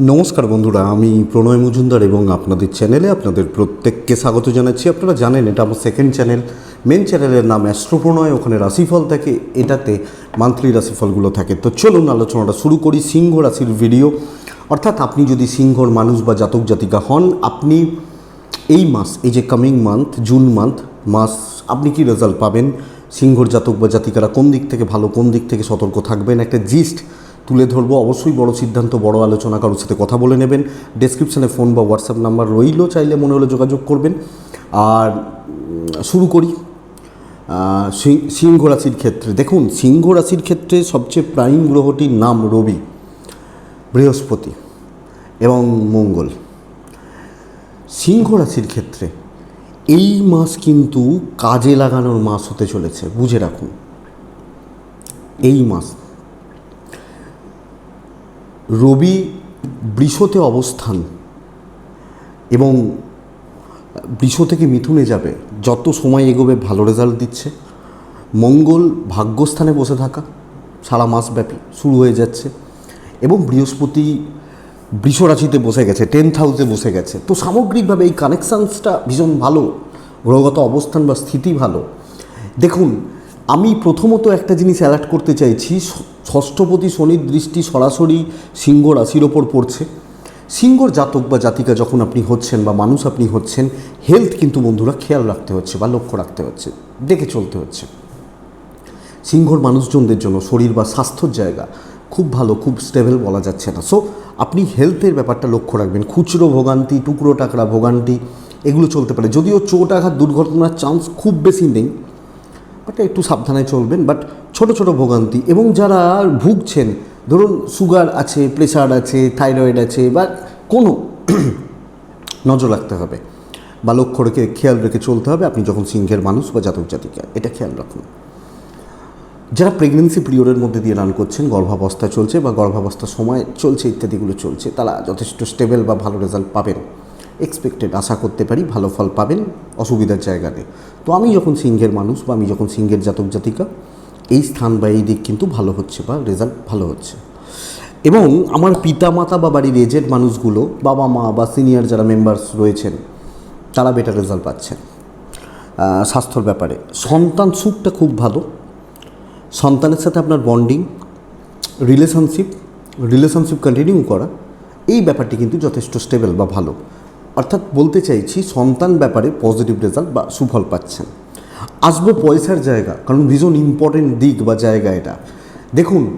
নমস্কার বন্ধুরা, আমি প্রণয় মজুমদার এবং আপনাদের চ্যানেলে আপনাদের প্রত্যেককে স্বাগত জানাচ্ছি। আপনারা জানেন, এটা আমার সেকেন্ড চ্যানেল মেন চ্যানেলের নাম অ্যাস্ট্রো প্রণয় ওখানে রাশিফল থাকে, এটাতে মান্থলি রাশিফলগুলো থাকে। তো চলুন, আলোচনাটা শুরু করি, সিংহ রাশির ভিডিও অর্থাৎ আপনি যদি সিংহর মানুষ বা জাতক জাতিকা হন, আপনি এই মাস, এই যে কামিং মান্থ জুন মান্থ মাস, আপনি কি রেজাল্ট পাবেন? সিংহর জাতক বা জাতিকারা কোন দিক থেকে ভালো, কোন দিক থেকে সতর্ক থাকবেন? একটা জিস্ট তুলে ধরবো। অবশ্যই বড় সিদ্ধান্ত, বড় আলোচনা কারোর সাথে কথা বলে নেবেন। ডেসক্রিপশানে ফোন বা হোয়াটসঅ্যাপ নাম্বার রইল, চাইলে মনে হলে যোগাযোগ করবেন। আর শুরু করি। সিংহ রাশির ক্ষেত্রে। দেখুন, সিংহ রাশির ক্ষেত্রে সবচেয়ে প্রাইম গ্রহটির নাম রবি, বৃহস্পতি এবং মঙ্গল। সিংহ রাশির ক্ষেত্রে এই মাস কিন্তু কাজে লাগানোর মাস হতে চলেছে, বুঝে রাখুন। এই মাস রবি বৃষতে অবস্থান এবং বৃষ থেকে মিথুনে যাবে। যত সময় এগোবে, ভালো রেজাল্ট দিচ্ছে। মঙ্গল ভাগ্যস্থানে বসে থাকা। সারা মাস ব্যাপী শুরু হয়ে যাচ্ছে। এবং বৃহস্পতি বৃষ রাশিতে বসে গেছে টেন্থ হাউসে বসে গেছে। তো সামগ্রিকভাবে এই কানেকশানসটা ভীষণ ভালো। গ্রহগত অবস্থান বা স্থিতি ভালো। দেখুন, আমি প্রথমত একটা জিনিস অ্যালার্ট করতে চাইছি ষষ্ঠপতি শনির দৃষ্টি সরাসরি সিংহ রাশির ওপর পড়ছে। সিংহর জাতক বা জাতিকা যখন আপনি হচ্ছেন বা মানুষ আপনি হচ্ছেন হেলথ কিন্তু বন্ধুরা খেয়াল রাখতে হচ্ছে বা লক্ষ্য রাখতে হচ্ছে, দেখে চলতে হচ্ছে। সিংহর মানুষজনদের জন্য শরীর বা স্বাস্থ্যর জায়গা খুব ভালো, খুব স্টেবল বলা যাচ্ছে না। সো আপনি হেলথের ব্যাপারটা লক্ষ্য রাখবেন। খুচরো ভোগান্তি, টুকরো টাকরা ভোগান্তি, এগুলো চলতে পারে। যদিও চোট আঘাত দুর্ঘটনার চান্স খুব বেশি নেই বাট একটু সাবধানে চলবেন বাট ছোট ছোট ভোগান্তি। এবং যারা ভুগছেন, ধরুন সুগার আছে প্রেশার আছে থাইরয়েড আছে, বা কোনো নজর রাখতে হবে, বা লক্ষ্য রেখে, খেয়াল রেখে চলতে হবে, আপনি যখন সিংহের মানুষ বা জাতক জাতিকা, এটা খেয়াল রাখুন। যারা প্রেগনেন্সি পিরিয়ডের মধ্যে দিয়ে রান করছেন, গর্ভাবস্থা চলছে বা গর্ভাবস্থার সময় চলছে, ইত্যাদিগুলো চলছে, তারা যথেষ্ট স্টেবল বা ভালো রেজাল্ট পাবেন। এক্সপেক্টেড আশা করতে পারি ভালো ফল পাবেন, অসুবিধার জায়গাতে তো আমি যখন সিংহের মানুষ বা আমি যখন সিংহের জাতক জাতিকা, এই স্থান বা এই দিক কিন্তু ভালো হচ্ছে বা রেজাল্ট ভালো হচ্ছে। এবং আমার পিতা মাতা বা বাড়ির এজেড মানুষগুলো, বাবা মা বা সিনিয়র যারা মেম্বার্স রয়েছেন, তারা বেটার রেজাল্ট পাচ্ছেন স্বাস্থ্যর ব্যাপারে। সন্তান সুখটা খুব ভালো। সন্তানের সাথে আপনার বন্ডিং রিলেশনশিপ রিলেশনশিপ কন্টিনিউ করা, এই ব্যাপারটি কিন্তু যথেষ্ট স্টেবল বা ভালো। অর্থাৎ বলতে চাইছি, সন্তান ব্যাপারে পজিটিভ রেজাল্ট বা সুফল পাচ্ছেন। আসব পয়সার জায়গা, কারণ ভীষণ ইম্পর্টেন্ট দিক বা জায়গা এটা। দেখুন,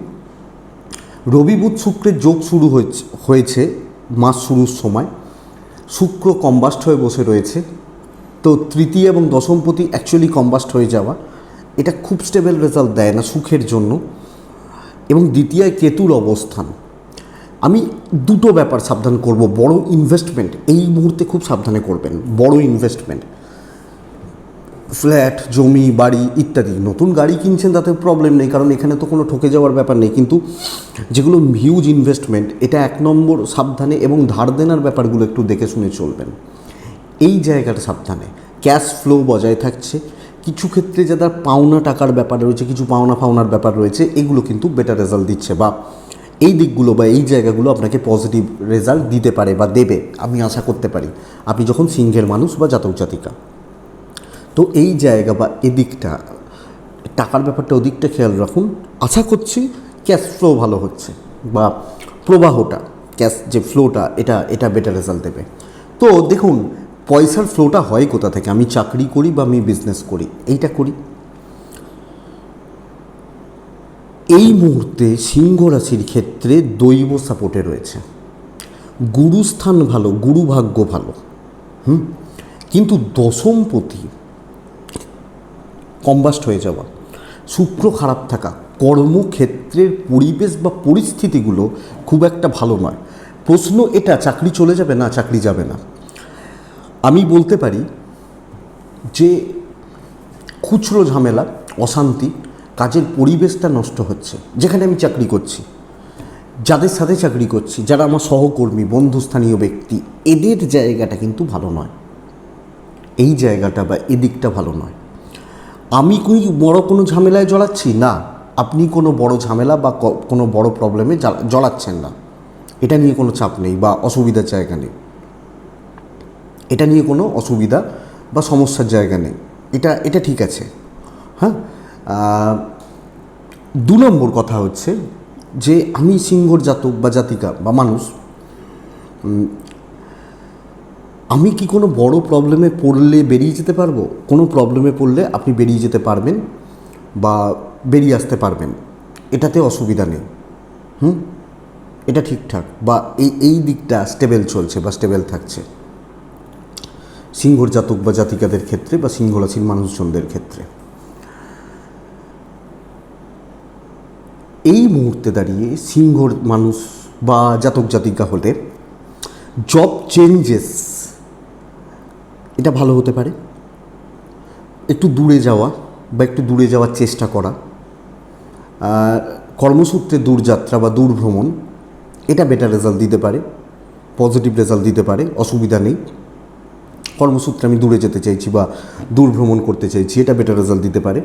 রবি বুধ শুক্রের যোগ শুরু হয়েছে মাস শুরুর সময়। শুক্র কম্বাস্ট হয়ে বসে রয়েছে। তো তৃতীয় এবং দশমপতি অ্যাকচুয়ালি কম্বাস্ট হয়ে যাওয়া। এটা খুব স্টেবল রেজাল্ট দেয় না সুখের জন্য। এবং দ্বিতীয় কেতুর অবস্থান। আমি দুটো ব্যাপার সাবধান করব। বড় ইনভেস্টমেন্ট এই মুহূর্তে খুব সাবধানে করবেন। বড় ইনভেস্টমেন্ট ফ্ল্যাট জমি, বাড়ি ইত্যাদি। নতুন গাড়ি কিনছেন তাতে প্রবলেম নেই, কারণ এখানে তো কোনো ঠকে যাওয়ার ব্যাপার নেই। কিন্তু যেগুলো হিউজ ইনভেস্টমেন্ট এটা এক নম্বর সাবধানে এবং ধার দেনার ব্যাপারগুলো একটু দেখে শুনে চলবেন। এই জায়গাটা সাবধানে। ক্যাশ ফ্লো বজায় থাকছে। কিছু ক্ষেত্রে যাদের পাওনা টাকার ব্যাপার রয়েছে, কিছু পাওনা ফাওনার ব্যাপার রয়েছে, এগুলো কিন্তু বেটার রেজাল্ট দিচ্ছে বা এই দিকগুলো বা এই জায়গাগুলো আপনাকে পজিটিভ রেজাল্ট দিতে পারে বা দেবে, আমি আশা করতে পারি। আপনি যখন সিংহের মানুষ বা জাতক জাতিকা, তো এই জায়গা বা এদিকটা, টাকার ব্যাপারটা ওদিকটা খেয়াল রাখুন। আশা করছি ক্যাশ ফ্লো ভালো হচ্ছে বা প্রবাহটা ক্যাশ যে ফ্লোটা এটা এটা বেটার রেজাল্ট দেবে। তো দেখুন, পয়সার ফ্লোটা হয় কোথা থেকে? আমি চাকরি করি বা আমি বিজনেস করি, এইটা করি। এই মুহূর্তে সিংহ রাশির ক্ষেত্রে দৈব সাপোর্টে রয়েছে। গুরুস্থান ভালো গুরু ভাগ্য ভালো, হুম? কিন্তু দশম দশমপতি, কম্বাস্ট হয়ে যাওয়া, শুক্র খারাপ থাকা, কর্মক্ষেত্রের পরিবেশ বা পরিস্থিতিগুলো খুব একটা ভালো নয়। প্রশ্ন এটা, চাকরি চলে যাবে না, চাকরি যাবে না। আমি বলতে পারি যে খুচরো ঝামেলা, অশান্তি কাজের পরিবেশটা নষ্ট হচ্ছে। যেখানে আমি চাকরি করছি, যাদের সাথে চাকরি করছি, যারা আমার সহকর্মী, বন্ধুস্থানীয় ব্যক্তি, এদের জায়গাটা কিন্তু ভালো নয়। এই জায়গাটা বা এদিকটা ভালো নয়। আমি কি বড় কোনো ঝামেলায় জড়াচ্ছি? না। আপনি কোনো বড় ঝামেলা বা কোনো বড় প্রবলেমে জড়াচ্ছেন না। এটা নিয়ে কোনো চাপ নেই বা অসুবিধার জায়গা নেই। এটা নিয়ে কোনো অসুবিধা বা সমস্যার জায়গা নেই। এটা এটা ঠিক আছে। হ্যাঁ? দু নম্বর কথা হচ্ছে যে আমি সিংহর জাতক বা জাতিকা বা মানুষ আমি কি কোনো বড় প্রবলেমে পড়লে বেরিয়ে যেতে পারব? কোনো প্রবলেমে পড়লে আপনি বেরিয়ে যেতে পারবেন বা বেরিয়ে আসতে পারবেন। এটাতে অসুবিধা নেই। হুম? এটা ঠিকঠাক বা এই এই দিকটা স্টেবেল চলছে বা স্টেবেল থাকছে। সিংহর জাতক বা জাতিকাদের ক্ষেত্রে বা সিংহ রাশির মানুষজনদের ক্ষেত্রে। এই মুহূর্তে দাঁড়িয়ে সিংহর মানুষ বা জাতক জাতিকা হলে জব চেঞ্জেস এটা ভালো হতে পারে। একটু দূরে যাওয়া বা একটু দূরে যাওয়ার চেষ্টা করা কর্মসূত্রে দূরযাত্রা বা দূর ভ্রমণ এটা বেটার রেজাল্ট দিতে পারে পজিটিভ রেজাল্ট দিতে পারে, অসুবিধা নেই। কর্মসূত্রে আমি দূরে যেতে চাইছি বা দূর ভ্রমণ করতে চাইছি, এটা বেটার রেজাল্ট দিতে পারে।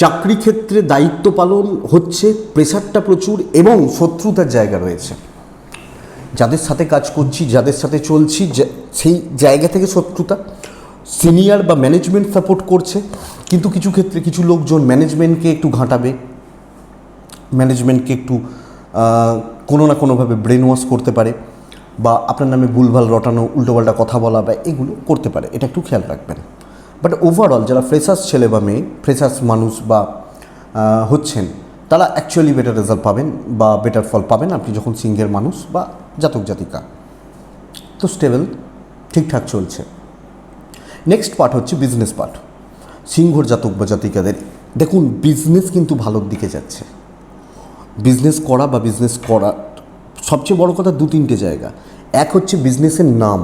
চাকরি ক্ষেত্রে দায়িত্ব পালন হচ্ছে, প্রেশারটা প্রচুর এবং শত্রুতার জায়গা রয়েছে। যাদের সাথে কাজ করছি, যাদের সাথে চলছি সেই জায়গা থেকে শত্রুতা। সিনিয়র বা ম্যানেজমেন্ট সাপোর্ট করছে, কিন্তু কিছু ক্ষেত্রে কিছু লোকজন ম্যানেজমেন্টকে একটু ঘাঁটাবে। ম্যানেজমেন্টকে একটু কোনো না কোনোভাবে ব্রেন ওয়াশ করতে পারে বা আপনার নামে ভুলভাল রটানো, উল্টোপাল্টা কথা বলা বা এগুলো করতে পারে। এটা একটু খেয়াল রাখবেন। বাট ওভারঅল যারা ফ্রেশার্স ছেলে বা মেয়ে ফ্রেশার্স মানুষ বা হচ্ছেন, তারা অ্যাকচুয়ালি বেটার রেজাল্ট পাবেন বা বেটার ফল পাবেন আপনি যখন সিঙ্গের মানুষ বা জাতক জাতিকা। তো স্টেবল ঠিকঠাক চলছে। নেক্সট পার্ট হচ্ছে বিজনেস পার্ট সিংহর জাতক বা জাতিকাদের, দেখুন বিজনেস কিন্তু ভালোর দিকে যাচ্ছে। বিজনেস করা বা বিজনেস করা, সবচেয়ে বড় কথা দু তিনটে জায়গা। এক হচ্ছে বিজনেসের নাম,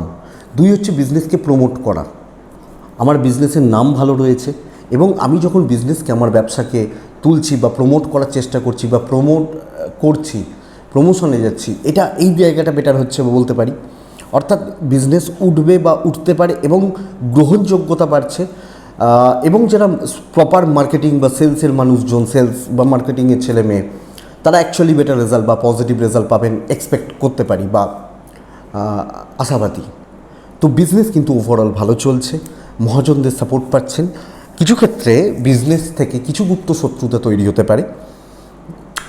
দুই হচ্ছে বিজনেসকে প্রমোট করা। আমার বিজনেসের নাম ভালো রয়েছে এবং আমি যখন বিজনেসকে আমার ব্যবসাকে তুলছি বা প্রমোট করার চেষ্টা করছি বা প্রমোট করছি প্রমোশনে যাচ্ছি, এটা এই জায়গাটা বেটার হচ্ছে বলতে পারি। অর্থাৎ বিজনেস উঠবে বা উঠতে পারে এবং গ্রহণযোগ্যতা বাড়ছে এবং যারা প্রপার মার্কেটিং বা সেলসের মানুষজন সেলস বা মার্কেটিংয়ের ছেলে মেয়ে, তারা অ্যাকচুয়ালি বেটার রেজাল্ট বা পজিটিভ রেজাল্ট পাবেন এক্সপেক্ট করতে পারি বা আশাবাদী। তো বিজনেস কিন্তু ওভারঅল ভালো চলছে। মহাজনদের সাপোর্ট পাচ্ছেন। কিছু ক্ষেত্রে বিজনেস থেকে কিছু গুপ্ত শত্রুতা তৈরি হতে পারে।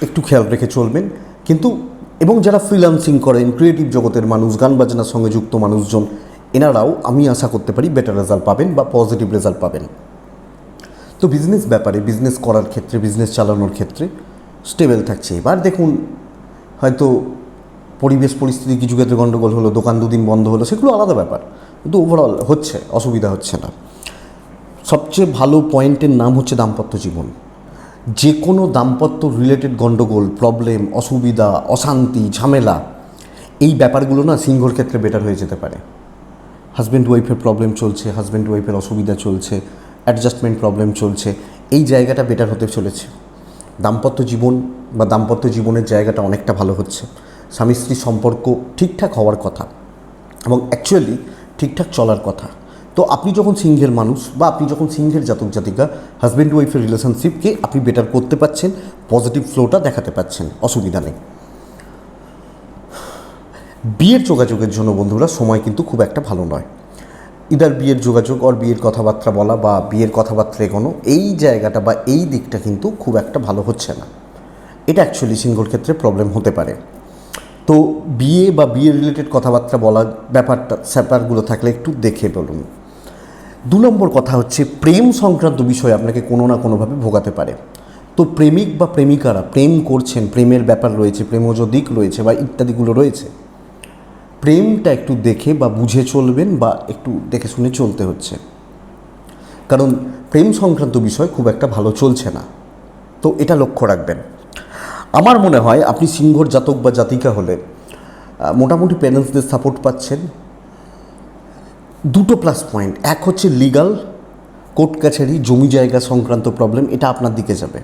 একটু খেয়াল রেখে চলবেন। কিন্তু, এবং যারা ফ্রিল্যান্সিং করেন ক্রিয়েটিভ জগতের মানুষ, গান বাজনার সঙ্গে যুক্ত মানুষজন, এনারাও আমি আশা করতে পারি বেটার রেজাল্ট পাবেন বা পজিটিভ রেজাল্ট পাবেন। তো বিজনেস ব্যাপারে বিজনেস করার ক্ষেত্রে বিজনেস চালানোর ক্ষেত্রে স্টেবল থাকছে। এবার দেখুন, হয়তো পরিবেশ পরিস্থিতি, কিছু ক্ষেত্রে গণ্ডগোল হলো, দোকান দুদিন বন্ধ হলো, সেগুলো আলাদা ব্যাপার। কিন্তু ওভারঅল হচ্ছে, অসুবিধা হচ্ছে না। সবচেয়ে ভালো পয়েন্টের নাম হচ্ছে দাম্পত্য জীবন। যে কোনো দাম্পত্য রিলেটেড গণ্ডগোল প্রবলেম অসুবিধা, অশান্তি, ঝামেলা, এই ব্যাপারগুলো না সিংহর ক্ষেত্রে বেটার হয়ে যেতে পারে। হাজব্যান্ড ওয়াইফের প্রবলেম চলছে হাজব্যান্ড ওয়াইফের অসুবিধা চলছে অ্যাডজাস্টমেন্ট প্রবলেম চলছে, এই জায়গাটা বেটার হতে চলেছে। দাম্পত্য জীবন বা দাম্পত্য জীবনের জায়গাটা অনেকটা ভালো হচ্ছে। স্বামী স্ত্রীর সম্পর্ক ঠিকঠাক হওয়ার কথা। এবং অ্যাকচুয়ালি ঠিকঠাক চলার কথা। তো আপনি যখন সিংহের মানুষ বা আপনি যখন সিংহের জাতক জাতিকা হাজব্যান্ড ওয়াইফের রিলেশনশিপকে আপনি বেটার করতে পারছেন পজিটিভ ফ্লোটা দেখাতে পাচ্ছেন অসুবিধা নেই। বিয়ের যোগাযোগের জন্য বন্ধুরা, সময় কিন্তু খুব একটা ভালো নয়। ইদার বিয়ের যোগাযোগ আর বিয়ের কথাবার্তা বলা বা বিয়ের কথাবার্তা এগোনো এই জায়গাটা বা এই দিকটা কিন্তু খুব একটা ভালো হচ্ছে না। এটা অ্যাকচুয়ালি সিংহর ক্ষেত্রে প্রবলেম হতে পারে। তো বিয়ে বা বিয়ে রিলেটেড কথাবার্তা বলার ব্যাপারটা, স্যাপারগুলো থাকলে একটু দেখে বলুন। দু নম্বর কথা হচ্ছে, প্রেম সংক্রান্ত বিষয় আপনাকে কোনো না কোনোভাবে ভোগাতে পারে। তো প্রেমিক বা প্রেমিকারা প্রেম করছেন, প্রেমের ব্যাপার রয়েছে, প্রেমজ দিক রয়েছে বা ইত্যাদিগুলো রয়েছে। প্রেমটা একটু দেখে বা বুঝে চলবেন বা একটু দেখে শুনে চলতে হচ্ছে। কারণ প্রেম সংক্রান্ত বিষয় খুব একটা ভালো চলছে না। তো এটা লক্ষ্য রাখবেন। আমার মনে হয় আপনি সিংহর জাতক বা জাতিকা হলে মোটামুটি প্যারেন্টসদের সাপোর্ট পাচ্ছেন। দুটো প্লাস পয়েন্ট এক হচ্ছে লিগাল কোর্ট কাছারি, জমি জায়গা সংক্রান্ত প্রবলেম এটা আপনার দিকে যাবে।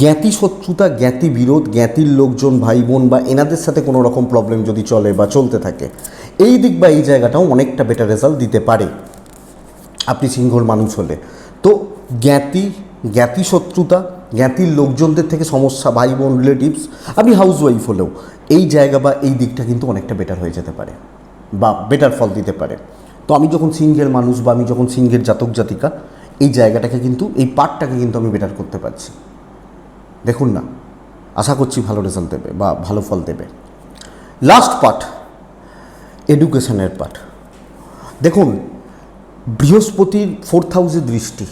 জ্ঞাতি শত্রুতা, জ্ঞাতি বিরোধ, জ্ঞাতির লোকজন ভাই বোন বা এনাদের সাথে কোনো রকম প্রবলেম যদি চলে বা চলতে থাকে, এই দিক বা এই জায়গাটাও অনেকটা বেটার রেজাল্ট দিতে পারে। আপনি সিংহর মানুষ হলে। তো জ্ঞাতি জ্ঞাতি শত্রুতা, জ্ঞাতির লোকজনদের থেকে সমস্যা ভাই বোন রিলেটিভস আপনি হাউস ওয়াইফ হলেও এই জায়গা বা এই দিকটা কিন্তু অনেকটা বেটার হয়ে যেতে পারে বা বেটার ফল দিতে পারে। তো আমি যখন সিঙ্গেল মানুষ বা আমি যখন সিংহের জাতক, জাতিকা, এই জায়গাটাকে কিন্তু, এই পার্টটাকে কিন্তু আমি বেটার করতে পারছি। দেখুন না, আশা করছি ভালো রেজাল্ট দেবে বা ভালো ফল দেবে। লাস্ট পার্ট এডুকেশনের পার্ট দেখুন, বৃহস্পতির ফোর্থ হাউসে দৃষ্টি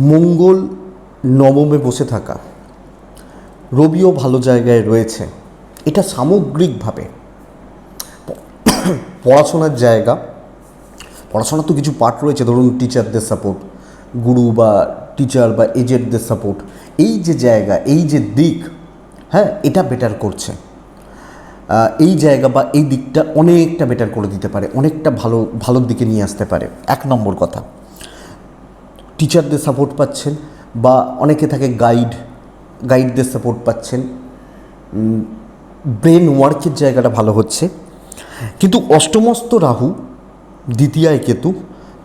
মঙ্গল নবমে বসে থাকা। রবিও ভালো জায়গায় রয়েছে। এটা সামগ্রিকভাবে পড়াশোনার জায়গা। পড়াশোনার তো কিছু পার্ট রয়েছে, ধরুন টিচারদের সাপোর্ট গুরু বা টিচার বা এজেন্টদের সাপোর্ট এই যে জায়গা, এই যে দিক হ্যাঁ এটা বেটার করছে। এই জায়গা বা এই দিকটা অনেকটা বেটার করে দিতে পারে, অনেকটা ভালো, ভালোর দিকে নিয়ে আসতে পারে। এক নম্বর কথা। টিচারদের সাপোর্ট পাচ্ছেন বা অনেকে থাকে গাইড গাইডদের সাপোর্ট পাচ্ছেন। ব্রেন ওয়ার্কের জায়গাটা ভালো হচ্ছে। কিন্তু অষ্টমস্ত রাহু দ্বিতীয়ায় কেতু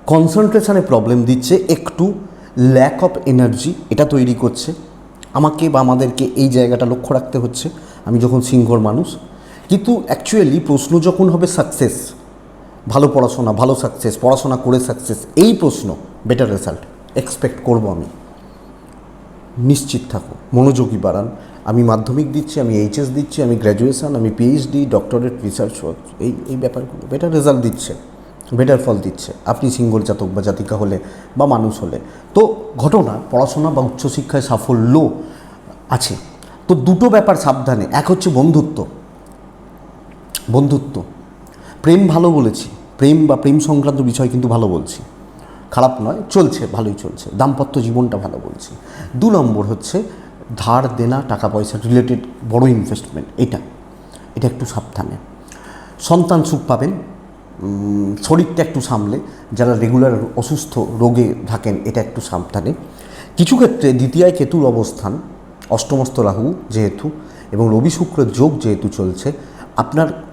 কনসেন্ট্রেশনে প্রবলেম দিচ্ছে, একটু ল্যাক অফ এনার্জি এটা তৈরি করছে। আমাকে বা আমাদেরকে এই জায়গাটা লক্ষ্য রাখতে হচ্ছে, আমি যখন সিংহর মানুষ। কিন্তু অ্যাকচুয়ালি প্রশ্ন যখন হবে সাকসেস ভালো পড়াশোনা, ভালো সাকসেস পড়াশোনা করে সাকসেস এই প্রশ্ন বেটার রেজাল্ট এক্সপেক্ট করব আমি। নিশ্চিত থাকো, মনোযোগী বাড়ান। আমি মাধ্যমিক দিচ্ছি, আমি এইচএস দিচ্ছি, আমি গ্র্যাজুয়েশন আমি পিএইচডি ডক্টরেট রিসার্চ এই এই ব্যাপারগুলো। বেটার রেজাল্ট দিচ্ছে বেটার ফল দিচ্ছে। আপনি সিঙ্গল জাতক বা জাতিকা হলে বা মানুষ হলে। তো ঘটনা, পড়াশোনা বা উচ্চশিক্ষায় সাফল্য আছে। তো দুটো ব্যাপার সাবধানে। এক হচ্ছে বন্ধুত্ব। বন্ধুত্ব। প্রেম ভালো বলেছি। প্রেম বা প্রেম সংক্রান্ত বিষয় কিন্তু ভালো বলছি। খারাপ নয়, চলছে, ভালোই চলছে। দাম্পত্য জীবনটা ভালো বলছি। দু নম্বর হচ্ছে, ধার দেনা, টাকা পয়সা রিলেটেড বড় ইনভেস্টমেন্ট এটা। এটা একটু সাবধানে। সন্তান সুখ পাবেন। শরীরটা একটু সামলে। যারা রেগুলার অসুস্থ রোগে থাকেন, এটা একটু সাবধানে। কিছু ক্ষেত্রে দ্বিতীয় কেতুর অবস্থান, অষ্টমস্ত রাহু যেহেতু, এবং রবি শুক্র যোগ যেহেতু চলছে, আপনার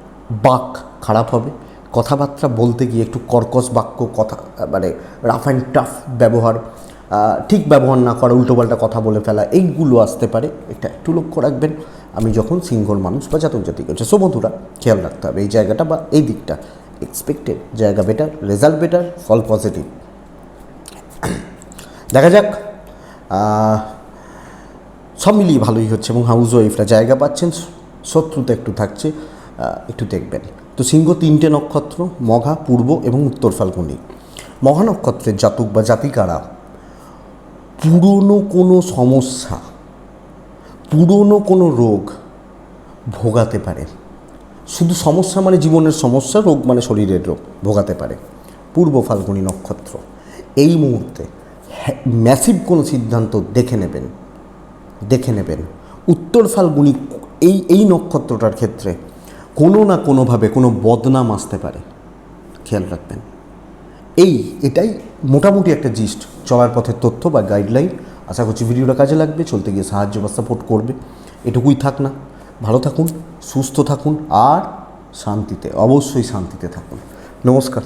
বাক খারাপ হবে। কথাবার্তা বলতে গিয়ে একটু কর্কশ বাক্য কথা মানে রাফ অ্যান্ড টাফ ব্যবহার ঠিক ব্যবহার না করা, উল্টোপাল্টা কথা বলে ফেলা, এইগুলো আসতে পারে। এটা একটু লক্ষ্য রাখবেন। আমি যখন সিঙ্গল মানুষ বা জাতক জাতি করছে সো বন্ধুরা, খেয়াল রাখতে হবে এই জায়গাটা বা এই দিকটা। এক্সপেক্টেড জায়গা বেটার রেজাল্ট বেটার ফল পজিটিভ দেখা যাক সব মিলিয়ে ভালোই হচ্ছে এবং হাউস ওয়াইফরা জায়গা পাচ্ছেন, শত্রুতা একটু থাকছে একটু দেখবেন। তো সিংহ তিনটে নক্ষত্র, মঘা, পূর্ব এবং উত্তর ফাল্গুনি। মঘা নক্ষত্রের জাতক বা জাতিকারা পুরনো কোনো সমস্যা, পুরনো কোনো রোগ ভোগাতে পারে। শুধু সমস্যা মানে জীবনের সমস্যা, রোগ মানে শরীরের রোগ ভোগাতে পারে। পূর্ব ফাল্গুনি নক্ষত্র, এই মুহূর্তে ম্যাসিভ কোনো সিদ্ধান্ত দেখে নেবেন দেখে নেবেন। উত্তর ফাল্গুনি এই এই নক্ষত্রটার ক্ষেত্রে কোনো না কোনোভাবে কোনো বদনাম আসতে পারে। খেয়াল রাখবেন। এই, এটাই মোটামুটি একটা জিস্ট। চলার পথের তথ্য বা গাইডলাইন আশা করছি ভিডিওটা কাজে লাগবে, চলতে গিয়ে সাহায্য বা সাপোর্ট করবে। এটুকুই থাক না। ভালো থাকুন, সুস্থ থাকুন, আর শান্তিতে, অবশ্যই শান্তিতে থাকুন। নমস্কার।